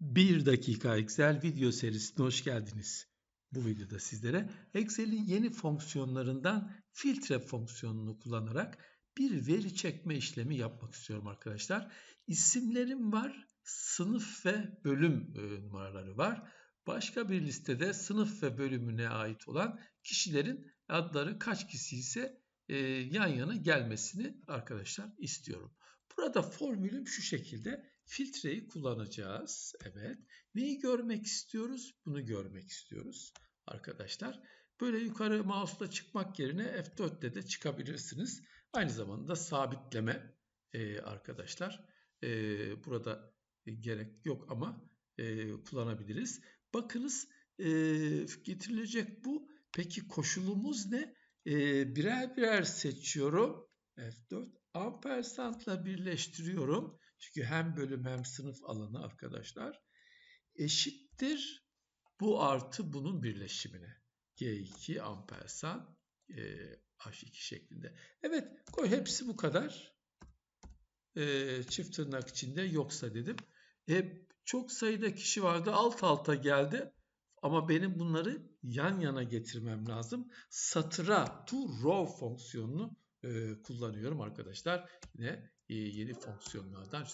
1 dakika Excel video serisine hoş geldiniz. Bu videoda sizlere Excel'in yeni fonksiyonlarından filtre fonksiyonunu kullanarak bir veri çekme işlemi yapmak istiyorum arkadaşlar. İsimlerim var, sınıf ve bölüm e, numaraları var. Başka bir listede sınıf ve bölümüne ait olan kişilerin adları kaç kişi ise e, yan yana gelmesini arkadaşlar istiyorum. Burada formülüm şu şekilde filtreyi kullanacağız. Evet. Neyi görmek istiyoruz? Bunu görmek istiyoruz arkadaşlar. Böyle yukarı mouse'la çıkmak yerine F4'te de çıkabilirsiniz. Aynı zamanda sabitleme e, arkadaşlar. E, burada gerek yok ama e, kullanabiliriz. Bakınız e, getirilecek bu. Peki koşulumuz ne? E, birer birer seçiyorum. F4 ampersandla birleştiriyorum. Çünkü hem bölüm hem sınıf alanı arkadaşlar eşittir bu artı bunun birleşimine. G2 ampersand e, H2 şeklinde. Evet koy hepsi bu kadar. E, çift tırnak içinde yoksa dedim. E, çok sayıda kişi vardı alt alta geldi. Ama benim bunları yan yana getirmem lazım. Satıra to row fonksiyonunu e, kullanıyorum arkadaşlar. Yine e, yeni fonksiyonlardan.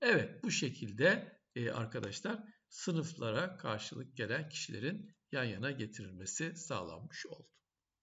Evet bu şekilde e, arkadaşlar sınıflara karşılık gelen kişilerin yan yana getirilmesi sağlanmış oldu.